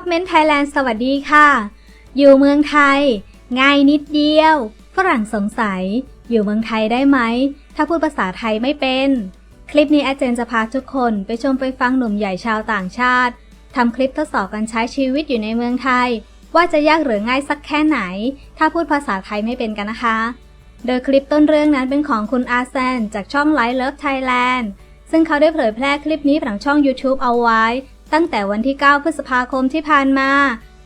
อบเมนไทยแลนด์สวัสดีค่ะ อยู่เมืองไทย ง่ายนิดเดียว ฝรั่งสงสัย อยู่เมืองไทยได้ไหม ถ้าพูดภาษาไทยไม่เป็น คลิปนี้อาเจนจะพาทุกคนไปชมไปฟังหนุ่มใหญ่ชาวต่างชาติทำคลิปทดสอบการใช้ชีวิตอยู่ในเมืองไทย ว่าจะยากหรือง่ายสักแค่ไหน ถ้าพูดภาษาไทยไม่เป็นกันนะคะ โดยคลิปต้นเรื่องนั้นเป็นของคุณอาแซนจากช่อง Light Love Thailand ซึ่งเขาได้เผยแพร่คลิปนี้ผ่านช่อง YouTube เอาไว้ ตั้งแต่วันที่ 9 พฤษภาคมที่ผ่านมา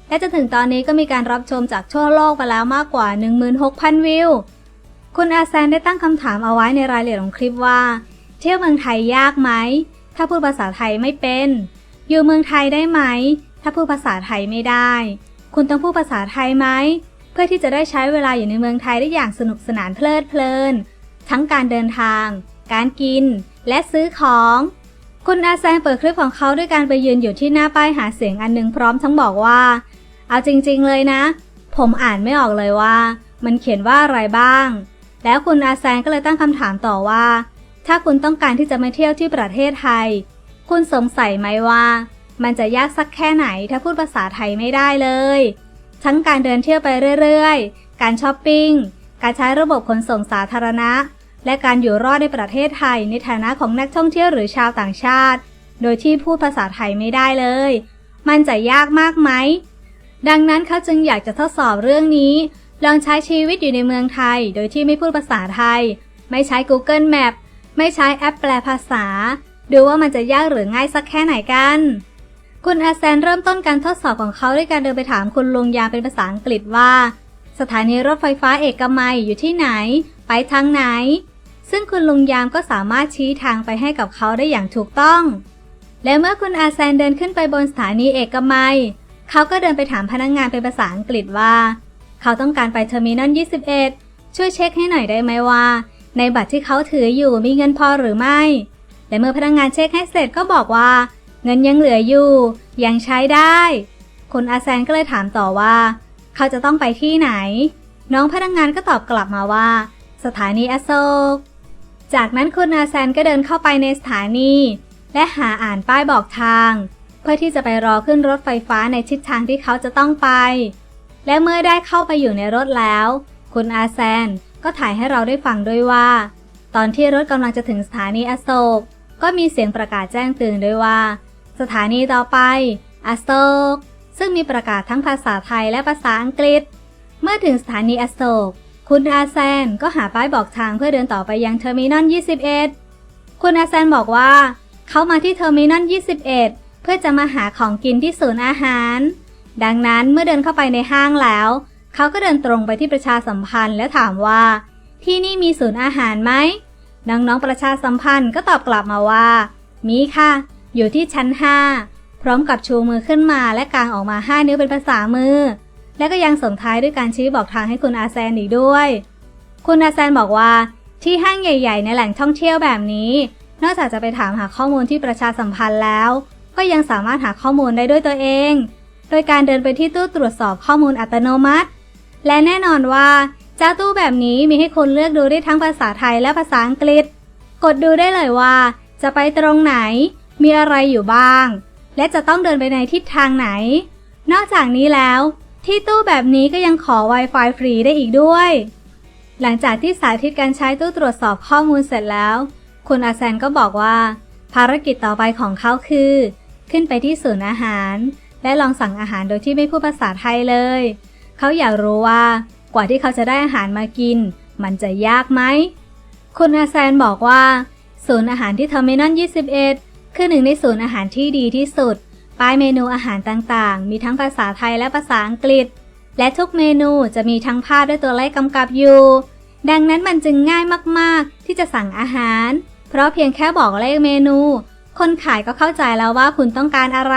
และจนถึงตอนนี้ก็มีการรับชมจากทั่วโลกไปแล้วมากกว่า 16,000 วิว คุณอาแซนได้ตั้งคำถามเอาไว้ในรายละเอียดของคลิปว่า เที่ยวเมืองไทยยากไหม ถ้าพูดภาษาไทยไม่เป็น อยู่เมืองไทยได้ไหม ถ้าพูดภาษาไทยไม่ได้ คุณต้องพูดภาษาไทยไหม เพื่อที่จะได้ใช้เวลาอยู่ในเมืองไทยได้อย่างสนุกสนานเพลิดเพลิน ทั้งการเดินทาง การกิน และซื้อของ คุณอาแซงเปิดคลิปของเขาด้วยการไปยืนอยู่ที่หน้าป้ายหาเสียงอันหนึงพร้อมทั้งบอกว่า เอาจริงๆเลยนะ ผมอ่านไม่ออกเลยว่า มันเขียนว่าอะไรบ้าง แล้วคุณอาแซงก็เลยตั้งคำถามต่อว่า ถ้าคุณต้องการที่จะมาเที่ยวที่ประเทศไทย คุณสงสัยไหมว่า มันจะยากสักแค่ไหนถ้าพูดภาษาไทยไม่ได้เลย ทั้งการเดินเที่ยวไปเรื่อยๆ การช้อปปิ้ง การใช้ระบบขนส่งสาธารณะ และการอยู่รอดในประเทศไทยในฐานะของนักท่องเที่ยวหรือชาวต่างชาติ โดยที่พูดภาษาไทยไม่ได้เลย มันจะยากมากไหม ดังนั้นเขาจึงอยากจะทดสอบเรื่องนี้ ลองใช้ชีวิตอยู่ในเมืองไทย โดยที่ไม่พูดภาษาไทย ไม่ใช้ Google Map ไม่ใช้แอปแปลภาษา ดูว่ามันจะยากหรือง่ายสักแค่ไหนกัน คุณอาแซนเริ่มต้นการทดสอบของเขาด้วยการเดินไปถามคุณลุงยามเป็นภาษาอังกฤษว่า สถานีรถไฟฟ้าเอกมัยอยู่ที่ไหน ไปทางไหน ซึ่งคุณลุงยามก็สามารถชี้ทางไปให้กับเขาได้อย่างถูกต้อง และเมื่อคุณอาแซนเดินขึ้นไปบนสถานีเอกมัย เขาก็เดินไปถามพนักงงานเป็นภาษาอังกฤษว่า เขาต้องการไปเทอร์มินอล 21 ช่วยเช็คให้หน่อยได้ไหมว่า ในบัตรที่เขาถืออยู่มีเงินพอหรือไม่ และเมื่อพนักงงานเช็คให้เสร็จก็บอกว่า เงินยังเหลืออยู่ ยังใช้ได้ คุณอาแซนก็เลยถามต่อว่า เขาจะต้องไปที่ไหน น้องพนักงงานก็ตอบกลับมาว่า สถานีอโศก จากนั้นคุณอาแซนก็เดินเข้าไปในสถานี และหาอ่านป้ายบอกทาง เพื่อที่จะไปรอขึ้นรถไฟฟ้าในทิศทางที่เขาจะต้องไป และเมื่อได้เข้าไปอยู่ในรถแล้ว คุณอาแซนก็ถ่ายให้เราได้ฟังด้วยว่า ตอนที่รถกำลังจะถึงสถานีอโศก ก็มีเสียงประกาศแจ้งเตือนด้วยว่า สถานีต่อไป อโศก ซึ่งมีประกาศทั้งภาษาไทยและภาษาอังกฤษ เมื่อถึงสถานีอโศก คุณอาแซนก็หาป้ายบอกทางเพื่อเดินต่อไปยังเทอร์มินอล21 คุณอาแซนบอกว่า เขามาที่เทอร์มินอล21 เพื่อจะมาหาของกินที่ศูนย์อาหาร ดังนั้นเมื่อเดินเข้าไปในห้างแล้ว เขาก็เดินตรงไปที่ประชาสัมพันธ์และถามว่า ที่นี่มีศูนย์อาหารไหมน้องๆประชาสัมพันธ์ก็ตอบกลับมาว่า มีค่ะ อยู่ที่ชั้น 5 พร้อมกับชูมือขึ้นมาและกางออกมา 5 นิ้วเป็นภาษามือ และก็ยังส่งท้ายด้วยการชี้บอกทางให้คุณอาแซนอีกด้วย คุณอาแซนบอกว่า ที่ห้างใหญ่ ๆ ในแหล่งท่องเที่ยวแบบนี้ นอกจากจะไปถามหาข้อมูลที่ประชาสัมพันธ์แล้ว ก็ยังสามารถหาข้อมูลได้ด้วยตัวเอง โดยการเดินไปที่ตู้ตรวจสอบข้อมูลอัตโนมัติ และแน่นอนว่าเจ้าตู้แบบนี้มีให้คุณเลือกดูได้ทั้งภาษาไทยและภาษาอังกฤษ กดดูได้เลยว่า จะไปตรงไหน มีอะไรอยู่บ้าง และจะต้องเดินไปในทิศทางไหน นอกจากนี้แล้ว ที่ตู้แบบนี้ก็ยังขอ Wi-Fi ฟรีได้อีกด้วย หลังจากที่สาธิตการใช้ตู้ตรวจสอบข้อมูลเสร็จแล้ว คุณอาแซนก็บอกว่า ภารกิจต่อไปของเขาคือ ขึ้นไปที่ศูนย์อาหาร และลองสั่งอาหารโดยที่ไม่พูดภาษาไทยเลย เขาอยากรู้ว่ากว่าที่เขาจะได้อาหารมากิน มันจะยากไหม คุณอาแซนบอกว่า ศูนย์อาหารที่เทอร์มินอล21 คือหนึ่งในศูนย์อาหารที่ดีที่สุด ป้ายเมนูอาหารต่างๆ มีทั้งภาษาไทยและภาษาอังกฤษ และทุกเมนูจะมีทั้งภาพด้วยตัวเลขกำกับอยู่ ดังนั้นมันจึงง่ายมากๆ ที่จะสั่งอาหาร เพราะเพียงแค่บอกเลขเมนู คนขายก็เข้าใจแล้วว่าคุณต้องการอะไร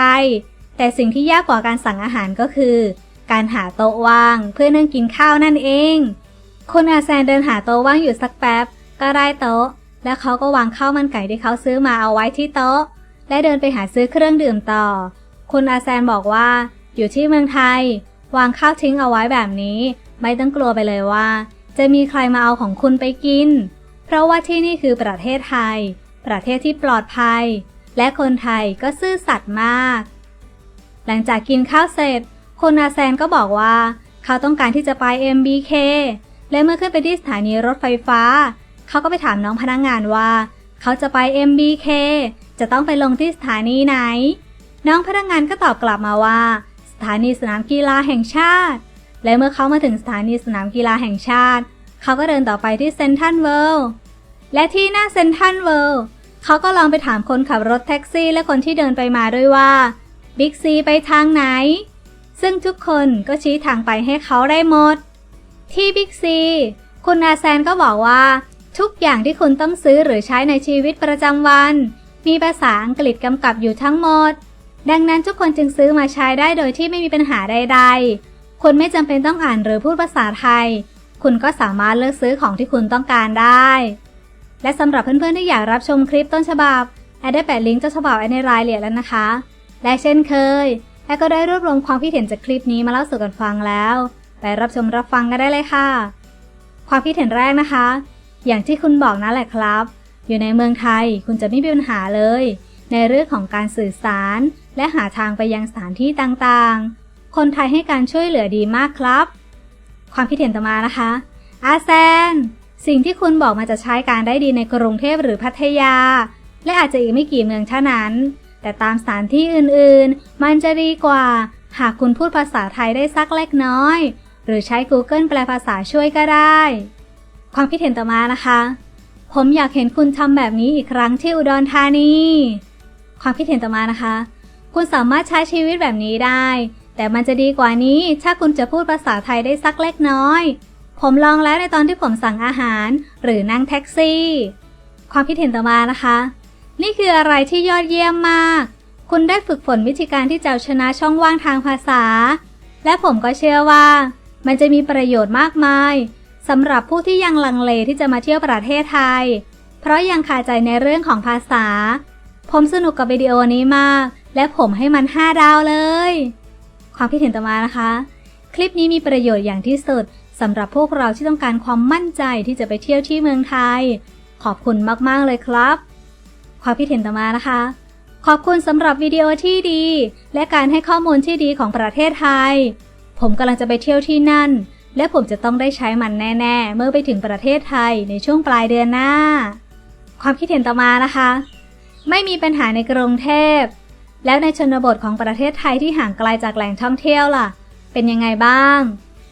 แต่สิ่งที่ยากกว่าการสั่งอาหารก็คือ การหาโต๊ะว่างเพื่อนั่งกินข้าวนั่นเองคุณอาแซนเดินหาโต๊ะว่างอยู่สักแป๊บ ก็ได้โต๊ะ แล้วเขาก็วางข้าวมันไก่ที่เขาซื้อมาเอาไว้ที่โต๊ะ และเดินไปหาซื้อเครื่องดื่มต่อ คุณอาแซนบอกว่า อยู่ที่เมืองไทย วางข้าวทิ้งเอาไว้แบบนี้ ไม่ต้องกลัวไปเลยว่า จะมีใครมาเอาของคุณไปกิน เพราะว่าที่นี่คือประเทศไทย ประเทศที่ปลอดภัย และคนไทยก็ซื่อสัตย์มาก หลังจากกินข้าวเสร็จ คุณอาแซนก็บอกว่า เขาต้องการที่จะไป MBK และเมื่อขึ้นไปที่สถานีรถไฟฟ้า เขาก็ไปถามน้องพนักงงานว่า เขาจะไป MBK จะต้องไปลงที่สถานีไหน น้องพนักงงานก็ตอบกลับมาว่า สถานีสนามกีฬาแห่งชาติ และเมื่อเขามาถึงสถานีสนามกีฬาแห่งชาติ เขาก็เดินต่อไปที่เซนทัลเวิลด์และที่หน้าเซนทัลเวิลด์เขาก็ลองไปถามคนขับรถแท็กซี่และคนที่เดินไปมาด้วยว่าบิ๊กซีไปทางไหน ซึ่งทุกคนก็ชี้ทางไปให้เขาได้หมด ที่บิ๊กซีคุณอาแซนก็บอกว่า ทุกอย่างที่คุณต้องซื้อหรือใช้ในชีวิตประจำวัน มีภาษาอังกฤษกำกับอยู่ทั้งหมด ดังนั้นทุกคนจึงซื้อมาใช้ได้โดยที่ไม่มีปัญหาใด ๆ คุณไม่จำเป็นต้องอ่านหรือพูดภาษาไทย คุณก็สามารถเลือกซื้อของที่คุณต้องการได้ และสำหรับเพื่อนๆที่อยากรับชมคลิปต้นฉบับแอดได้แปะลิงก์ต้นฉบับไว้ในรายละเอียดแล้วนะคะ และเช่นเคยแอดก็ได้รวบรวมความคิดเห็นจากคลิปนี้มาเล่าสู่กันฟังแล้ว ไปรับชมรับฟังกันได้เลยค่ะ ความคิดเห็นแรกนะคะ อย่างที่คุณบอกนั่นแหละครับ อยู่ในเมืองไทยคุณจะไม่มีปัญหาเลย ในเรื่องของการสื่อสาร และหาทางไปยังสถานที่ต่างๆ คนไทยให้การช่วยเหลือดีมากครับ ความคิดเห็นต่อมานะคะ อาแซน สิ่งที่คุณบอกมาจะใช้การได้ดีในกรุงเทพหรือพัทยา และอาจจะอีกไม่กี่เมืองเท่านั้น แต่ตามสถานที่อื่นๆ มันจะดีกว่า หากคุณพูดภาษาไทยได้สักเล็กน้อย หรือใช้ Google แปลภาษาช่วยก็ได้ ความคิดเห็นต่อมานะคะ ผมอยากเห็นคุณทำแบบนี้อีกครั้งที่อุดรธานี ความคิดเห็นต่อมานะคะ คุณสามารถใช้ชีวิตแบบนี้ได้ แต่มันจะดีกว่านี้ถ้าคุณจะพูดภาษาไทยได้สักเล็กน้อย ผมลองแล้วในตอนที่ผมสั่งอาหารหรือนั่งแท็กซี่ ความคิดเห็นต่อมานะคะ นี่คืออะไรที่ยอดเยี่ยมมาก คุณได้ฝึกฝนวิธีการที่จะชนะช่องว่างทางภาษา และผมก็เชื่อว่า มันจะมีประโยชน์มากมาย สำหรับผู้ที่ยังลังเลที่จะมาเที่ยวประเทศไทย เพราะยังคาใจในเรื่องของภาษา ผมสนุกกับวิดีโอนี้มาก และผมให้มัน 5 ดาวเลย ความคิดเห็นต่อมานะคะ คลิปนี้มีประโยชน์อย่างที่สุดสำหรับพวกเราที่ต้องการความมั่นใจที่จะไปเที่ยวที่เมืองไทย ขอบคุณมากๆเลยครับ ความคิดเห็นต่อมานะคะ ขอบคุณสำหรับวิดีโอที่ดี และการให้ข้อมูลที่ดีของประเทศไทย ผมกำลังจะไปเที่ยวที่นั่น และผมจะต้องได้ใช้มันแน่ๆ เมื่อไปถึงประเทศไทยในช่วงปลายเดือนหน้า ความคิดเห็นต่อมานะคะ ไม่มีปัญหาในกรุงเทพ แล้วในชนบทของประเทศไทยที่ห่างไกลจากแหล่งท่องเที่ยวล่ะ เป็นยังไงบ้าง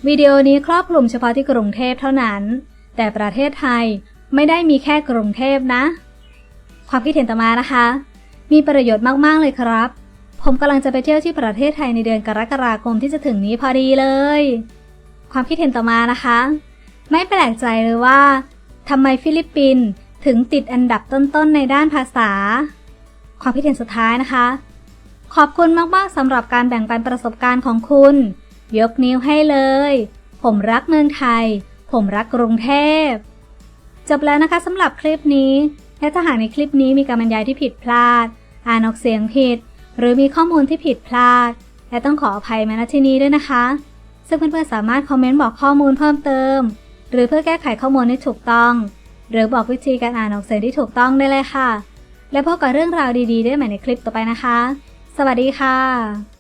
วิดีโอนี้ครอบคลุมเฉพาะที่กรุงเทพเท่านั้น แต่ประเทศไทยไม่ได้มีแค่กรุงเทพนะ ความคิดเห็นต่อมานะคะ มีประโยชน์มากๆเลยครับ ผมกำลังจะไปเที่ยวที่ประเทศไทยในเดือนกรกฎาคมที่จะถึงนี้พอดีเลย ความคิดเห็นต่อมานะคะ ไม่แปลกใจเลยว่าทำไมฟิลิปปินส์ถึงติดอันดับต้นๆในด้านภาษา ความคิดเห็นสุดท้ายนะคะ ขอบคุณมากๆสำหรับการแบ่งปันประสบการณ์ของคุณ ยกนิ้วให้เลย ผมรักเมืองไทย ผมรักกรุงเทพ จบแล้วนะคะสำหรับคลิปนี้ และถ้าหากในคลิปนี้มีการบรรยายที่ผิดพลาด อ่านออกเสียงผิด หรือมีข้อมูลที่ผิดพลาด และต้องขออภัยมาณที่นี้ด้วยนะคะ ซึ่งเพื่อนๆสามารถคอมเมนต์บอกข้อมูลเพิ่มเติม หรือเพื่อแก้ไขข้อมูลให้ถูกต้อง หรือบอกวิธีการอ่านออกเสียงที่ถูกต้องได้เลยค่ะ และพบกับเรื่องราวดีๆ ได้ใหม่ในคลิปต่อไปนะคะ สวัสดีค่ะ